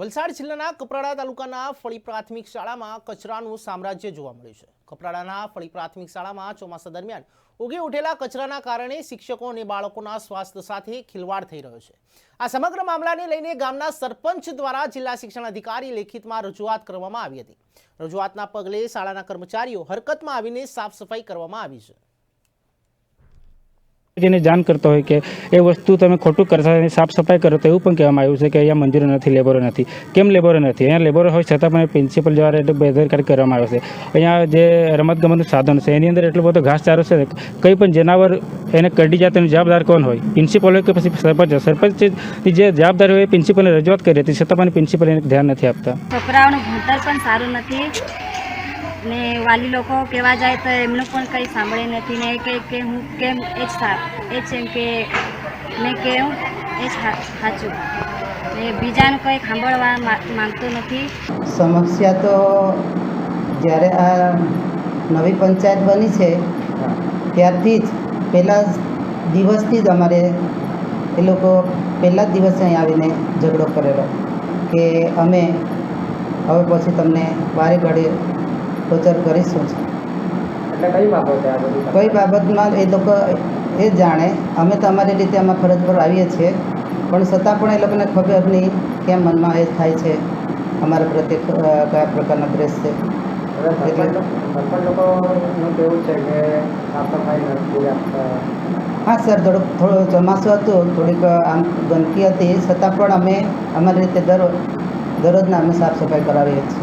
વલસાડ જિલ્લાના કપરાડા તાલુકાના ફળી પ્રાથમિક શાળામાં કચરાનું સામ્રાજ્ય જોવા મળ્યું છે. કપરાડાના ફળી પ્રાથમિક શાળામાં ચોમાસા દરમિયાન ઉગી ઉઠેલા કચરાના કારણે શિક્ષકો અને બાળકોના સ્વાસ્થ્ય સાથે ખિલવાડ થઈ રહ્યો છે. આ સમગ્ર મામલાને લઈને ગામના સરપંચ દ્વારા જિલ્લા શિક્ષણ અધિકારી લેખિતમાં રજૂઆત કરવામાં આવી હતી. રજૂઆતના પગલે શાળાના કર્મચારીઓ હરકતમાં આવીને સાફ સફાઈ કરવામાં આવી છે. જેને જાણ કરતો હોય કે એ વસ્તુ તમે ખોટું કરતા અને સાફ સફાઈ કરો તો એવું પણ કહેવામાં આવ્યું છે કે અહીંયા મંજૂરી નથી, લેબરો નથી. કેમ લેબરો નથી? અહીંયા લેબરો હોય છતાં પણ પ્રિન્સિપલ દ્વારા એટલે બેદરકારી કરવામાં આવે છે. અહીંયા જે રમતગમતનું સાધન છે, એની અંદર એટલો બધો ઘાસચારો છે કંઈ પણ જનાવર એને કરડી જાય તેનો જવાબદાર કોણ હોય? પ્રિન્સિપલ હોય કે પછી સરપંચ સરપંચની જે જવાબદારી હોય એ પ્રિન્સિપલને રજૂઆત કરી હતી, છતાં પણ પ્રિન્સિપલ એને ધ્યાન નથી આપતા. છોકરાઓનું ભણતર પણ સારું નથી. ને વાલી લોકો કહેવા જાય તો એમનું પણ કંઈ સાંભળે નથી ને એ કહે કે હું કેમ એ જ સા એ જ એમ કે મેં કેવું એ જ સાચું. ને બીજાને કંઈ સાંભળવા માંગતો નથી. સમસ્યા તો જ્યારે આ નવી પંચાયત બની છે ત્યારથી જ પહેલાં દિવસથી જ અમારે એ લોકો પહેલા જ દિવસે અહીં આવીને ઝઘડો કરેલો કે અમે હવે પછી તમને વારે ઘડીએ ટોચર કરીશું. એટલે કઈ બાબતે કઈ બાબતમાં એ લોકો એ જાણે અમે તો અમારી રીતે આમાં ફરજ પર આવીએ છીએ પણ છતાં પણ એ લોકોને ખબર નહીં કેમ મનમાં એ થાય છે અમારા પ્રત્યે કયા પ્રકારનો દ્રેસ છે. હા સર થોડુંક થોડું ચોમાસું હતું થોડીક આમ ગંદકી હતી છતાં પણ અમે અમારી રીતે દર દરરોજના અમે સાફ સફાઈ કરાવીએ છીએ.